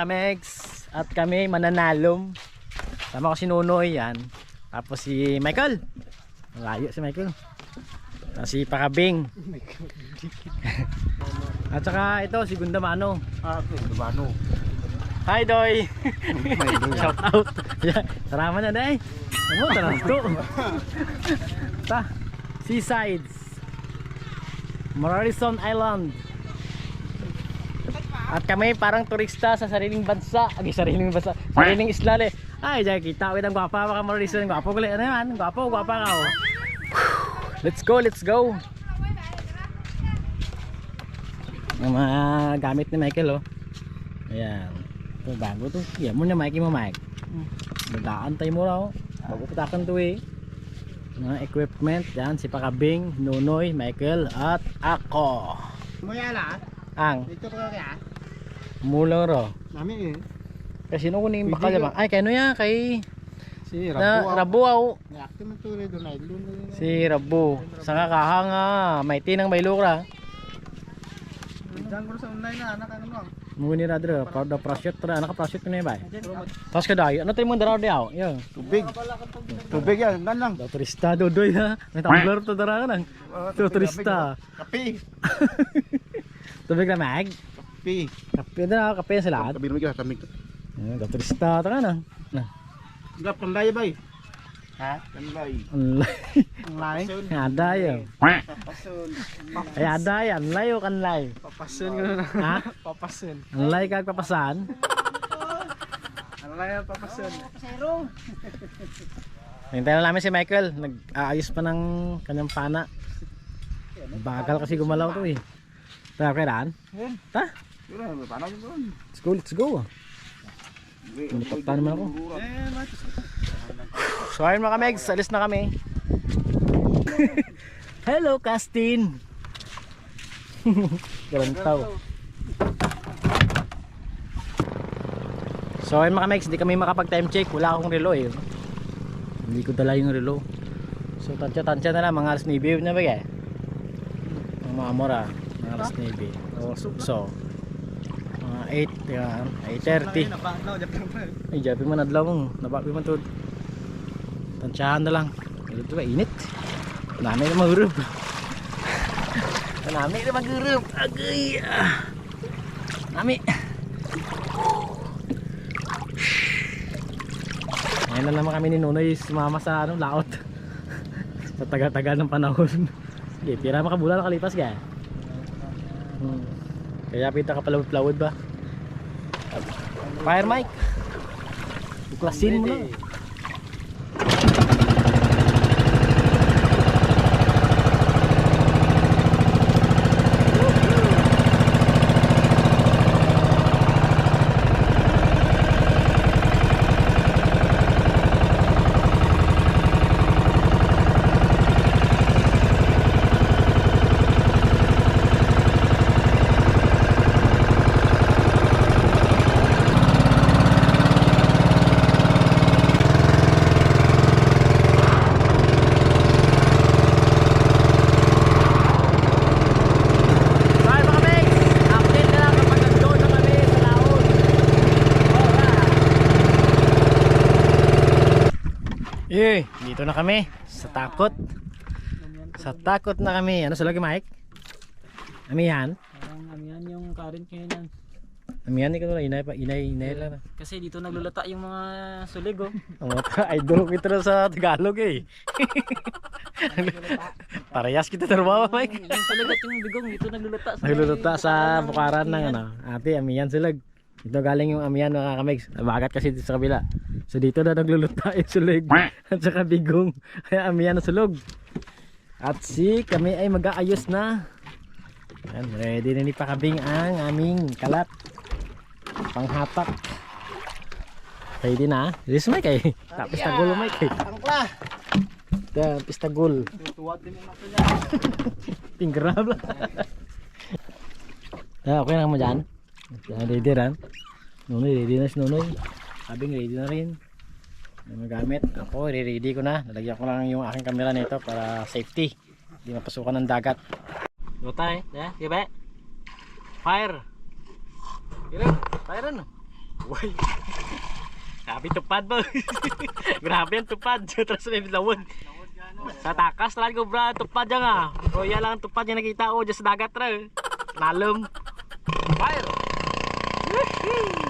kamegs? At kami mananalom. Sama ko si Nunoy yan. Tapos si Michael. Malayo si Michael. Tapos si Pakabing. At saka ito si Gundamano. Ah, okay. Dumano. Hi Doy! Shout out! Salamat na day! Ano, tanong to. Ta, Seasides. Morrison Island. At kami parang turista sa sariling bansa. Agi, sariling bansa. Sariling isla le. Ay, dyan kita. Wait, ang gwapa ka Morrison. Gwapo ko le. Ano yan? Gwapo, gwapa ka. Oh. Let's go, let's go. Ang mga gamit ni Michael oh. Ayan. Ito bago to. Yan mo na Mikey mo Mike. Dadaan tayo mo raw. Bago patakan to eh. Mga equipment. Yan si Pakabing, Nunoy, Michael at ako. Mo yala. Ang Dito ka kaya. Mulang ro. Nami eh. Kasi nung kuning Pwede bakal ka. ba? Ay kay ano yan kay Si na Rabu. Rabuaw. Nakti man tuloy doon ay doon. Si Rabu. Sa nga kahanga. May tinang may lukra. Diyan ko sa online na anak ano mo. Muni ra dre. Proud of proshoot ra. Naka proshoot ko na ba? Tapos ka dayo. Ano tayo mo daraw daw? Yo. Tubig. Tubig yan, dan lang. Do turista do doy ha. May tumbler to dara nang. Do turista. Kape. Tubig na mag. Kape. Kape na kape sa lahat. Kape mo ka kami. Eh, Do turista ta na. Na. Gap kanday bay. Ha? Kanday. Anlay. Kanday. Ada yo. Papasun. Ay ada yan. Layo kan lay. Papasun ko na. Ha? Papasun. Anlay kag papasan. Kanday papasun. Hintayin na namin si Michael. Nag-aayos pa ng kanyang pana. Bagal kasi gumalaw to eh. Tara? Yan. Ta? Let's go, let's go. Nilipatan naman ako. Eh. So ayun mga megs, alis na kami. Hello, Castin. Garantaw. So ayun mga megs, hindi kami makapag time check. Wala akong relo eh. Hindi ko dala yung relo. So tansya-tansya na lang, mga alas 9 na ba eh. Ang mga mora, mga alas 9. So, so 8, yan, 8.30. Ay, jabi man adlaw mo. Nababi man to. Tansyahan na lang. Ito ba, init. Nami na magurub. Nami na magurub. Agay. ah. Nami. Ngayon na naman kami ni Nunoy sumama sa ano, laot. sa taga-taga ng panahon. Sige, pira makabula nakalipas ka. Hmm. Kaya pita ka palawid-lawid ba? Fire mic. Iklasin mo na. Bye mga Megs! Update na lang kapag nag-go na kami sa laon. Eh, dito na kami sa takot. Sa takot na kami. Ano sa lagi Mike? Amihan? Parang yan yung current ngayon yan. Amihan ikaw na inay pa inay inay lang. Kasi dito naglulata yung mga sulig oh. Ang mga idol kita na sa Tagalog eh. Parehas kita trabaho Mike. yung sulig at yung bigong dito naglulata sa Nagluluta sa bukaran ng ano. Ate, amihan sila. Ito galing yung amihan mga kamigs. Bagat kasi dito sa kabila. So dito na nagluluta yung sulig. At saka bigong. Kaya amihan na sulog. At si kami ay mag-aayos na. Yan, ready na ni Pakabing ang aming kalat. Panghatak. Ready na? This mic eh. Tapos tagol mic eh. Angkla. Tapos tagol. Tuwad din mo na. Tinggrab lah. Ah, okay na mo dyan. Ah, Ready rin. Nunoy, ready na si Nunoy. Sabing ready na rin. May magamit. Ako, ready ko na. Lalagyan ko lang yung aking camera nito para safety. Hindi mapasukan ng dagat. Yeah, sige ba? Fire. Ilan? Pairan no? Uy. Sabi tupad ba? Grabe ang tupad. Tapos may lawon. Sa takas lang ko bra, tupad yan nga. Roya lang ang tupad yung nakita ko dyan sa dagat ra. Nalom. Fire! Woo!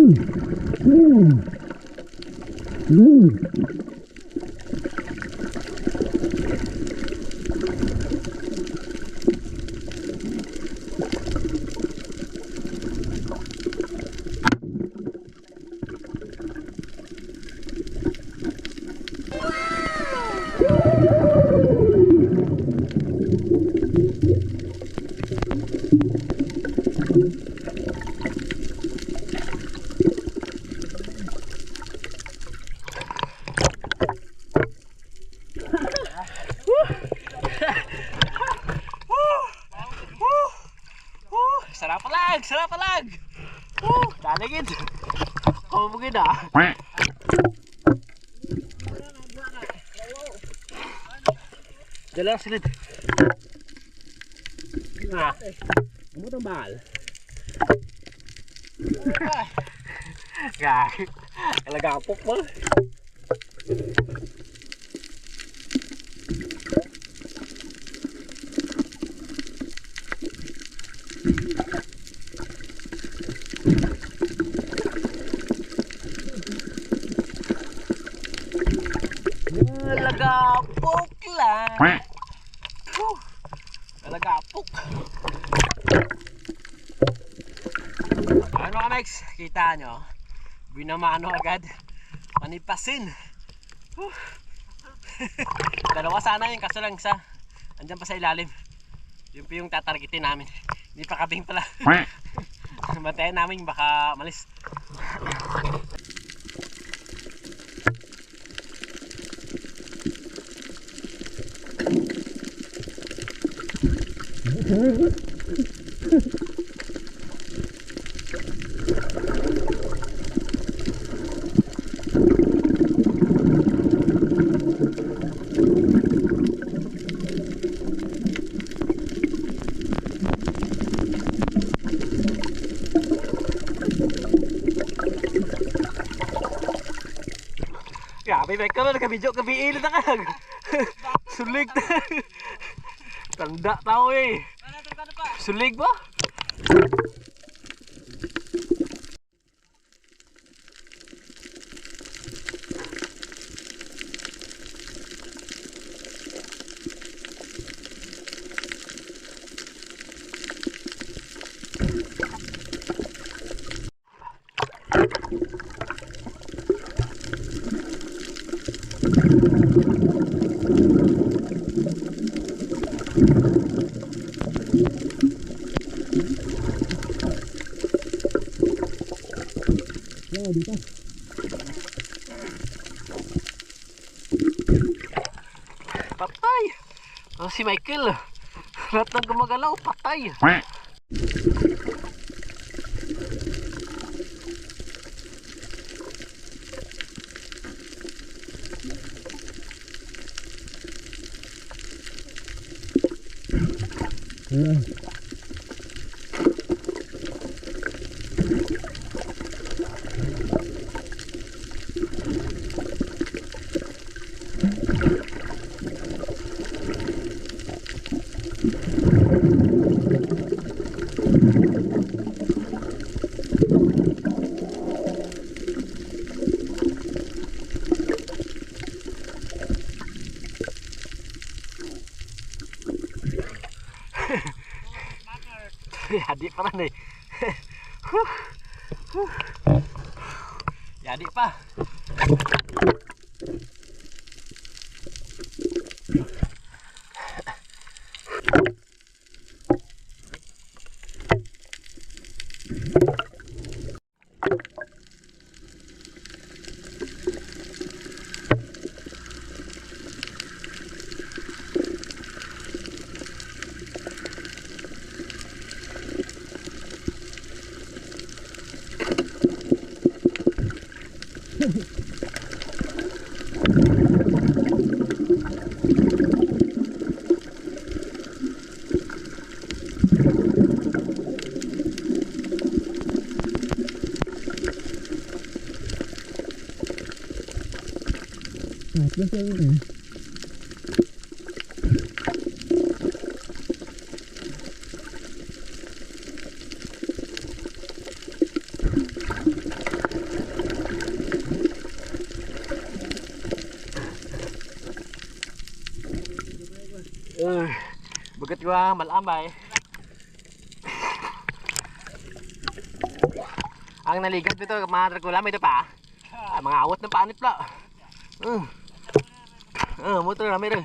Uh, daligid. Kumugid ah. Dala silid. Ah. Ano tong bakal? Gag. Kalagapok mo. Kalagapok lang. Whew. Kalagapok. Ano ka, Max? Kita nyo? Binamano agad. Manipasin. Dalawa sana yung kaso lang sa andyan pa sa ilalim. Yun po yung tatargetin namin. Hindi pa kabing pala. Bantayan namin baka malis. Grabe, may ka na nagabidyo kabiil na ka. Sulig. Tanda tao eh. Sulig ba? editas patay oh, si Michael lahat ng gumagalaw patay Yeah. Yadi pa rin eh. Huh. Yadi pa. Uh, bagat gua malambay. Ang naligat dito, mga dragula, ito pa. Mga awat ng panit pala. Uh. Uh, motor na meron.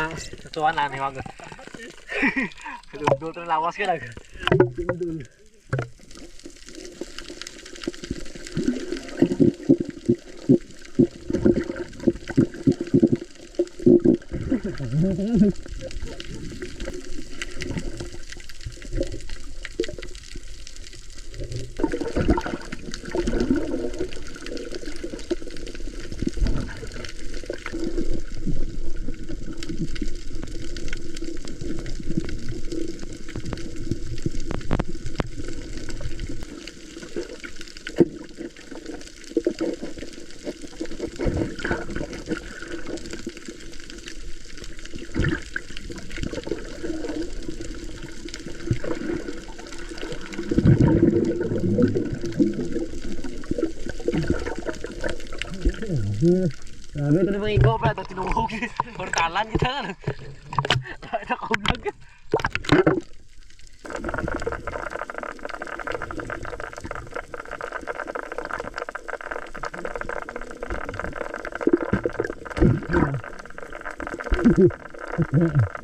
Ta, tutuan na ni wag. Dudul terus lawas ka lang. Dudul. Grabe ito na mga ikaw pala, ito tinuhog. Portalan kita kan. Nakaulag. Bakpal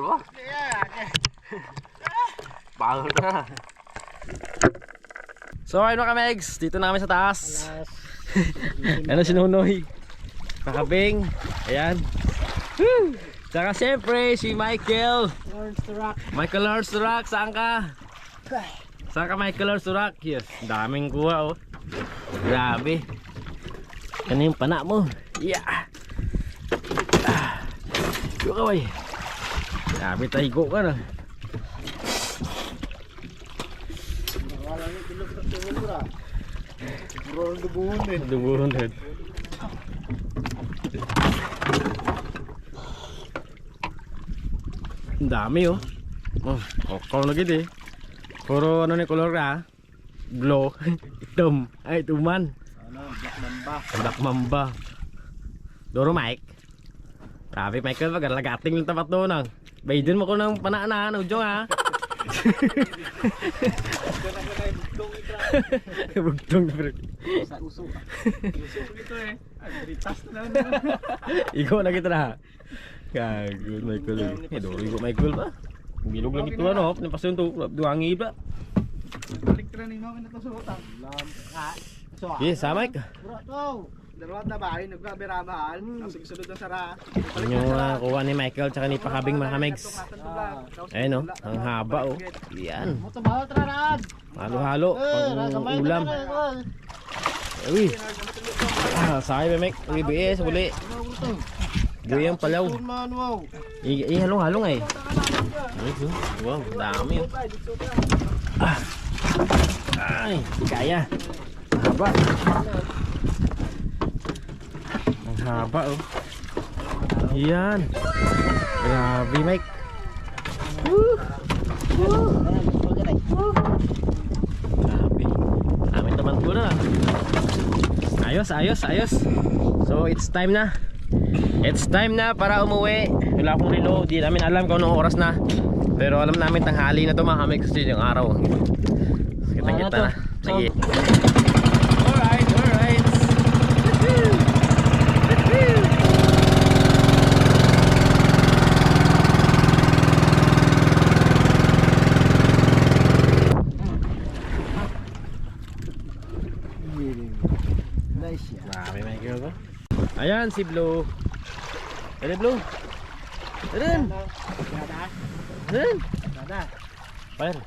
ba? Bakal na. So ayun mga kamegs, dito na kami sa taas. ano si Nunoy? Kakabing. Ayan. Woo! Tsaka siyempre si Michael. Lawrence to rock. Michael Lars Turak, saan ka? Saan ka Michael Lars Turak? Yes, daming kuha oh. Grabe. Ano yung pana mo? Yeah. Ah. Yo kaway. Grabe tayo ka na. Bro, dubuhon din. Dumuhon din. Ang dami oh. Oh, okol na gid eh. Puro ano ni color ka? Glow. Itom. Ay, tuman. Ano, Black Mamba. Black Mamba. Doro Mike. Grabe Michael, wag lagating lang tapat doon ang. Baydon mo ko ng panaanan, udyo ha. Bugtong na bro. Sa uso. Gusto ko ito eh. Ay, britas na lang. Ikaw na kita na. Gago, Michael. Eh, doro ko Michael ba? Bilog lang ito ano, napasun to, duwangi ba? Balik tra ni Mami na to sa utang. Lam. Ah. So, Yes, sa Mike. bro, to. Dalawa na bahay, nagbaberamahan. Tapos sunod ng sara. Yun yung uh, kuha ni Michael tsaka ni Pakabing mga kamegs. Ayun oh, ang haba oh. Yan. Halo-halo, pang ulam. Uy. Ah, sakay ba, Mek? Uy, BS, uli. Buyang palaw. Man, wow. I, i halong-halong eh. Ay. Wow, dami oh. Ah. Ay, kaya. Haba. Haba oh. Yan. Grabe, Mike. Grabe. Amin naman ko na. Ayos, ayos, ayos. So, it's time na. It's time na para umuwi. Wala akong relo. Di namin alam kung anong oras na. Pero alam namin tanghali na to mga kami kasi yung araw. Kita Ano kita na. Sige. Alright, alright. Nice yan. Marami may girl ba? Ayan si Blue. Dali Blue. Dali. Dali. Dada. Fire.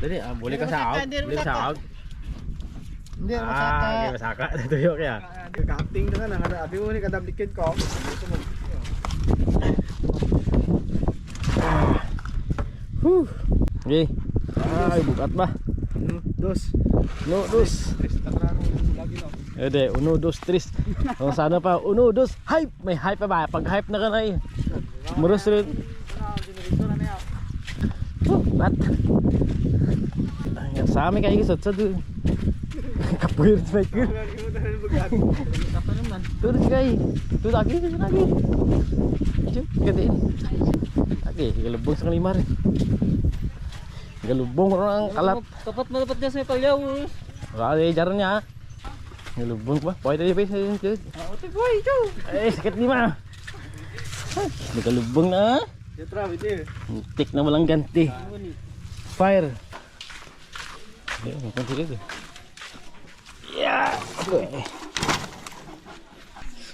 Dali, ah, buli ka sa out. Hindi Buli ka sa out. Hindi, Ah, masaka. hindi masaka. Tuyo kaya. Capting na nga na. Abi mo ni kadablikid ko. Whew. Okay. Ay, bukat ba? Dos. No, dos. Ede, uno, dos, tres. O, sana pa, uno, dos, hype! May hype pa ba? Pag hype na ka na eh. Muros rin. Oh, bat. Ay, sa amin kayo sa doon. Sa na rin bugat. Apa naman? Turun lagi. Tu lagi. Cuk, gantiin. Lagi, galubong sa kalima rin. Galubong orang kalat. Kapat mo dapat niya sa palyaw. Kali jaran niya. Galubong ba? Pwede tadi bisa. Ah, ote boy, ito. Eh, sakit lima. May galubong na. Yetra, bidi. Tik na walang ganti. Fire. Ayun, ang konti dito. Yeah!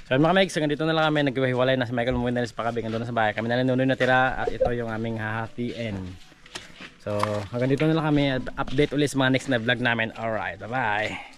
So mga Megs, hanggang dito na lang kami naghiwalay na si Michael Mumuindalis pa kami doon na sa bahay. Kami na lang nunoy natira at ito yung aming hahatiin. So hanggang dito na lang kami update ulit sa mga next na vlog namin. Alright, bye bye.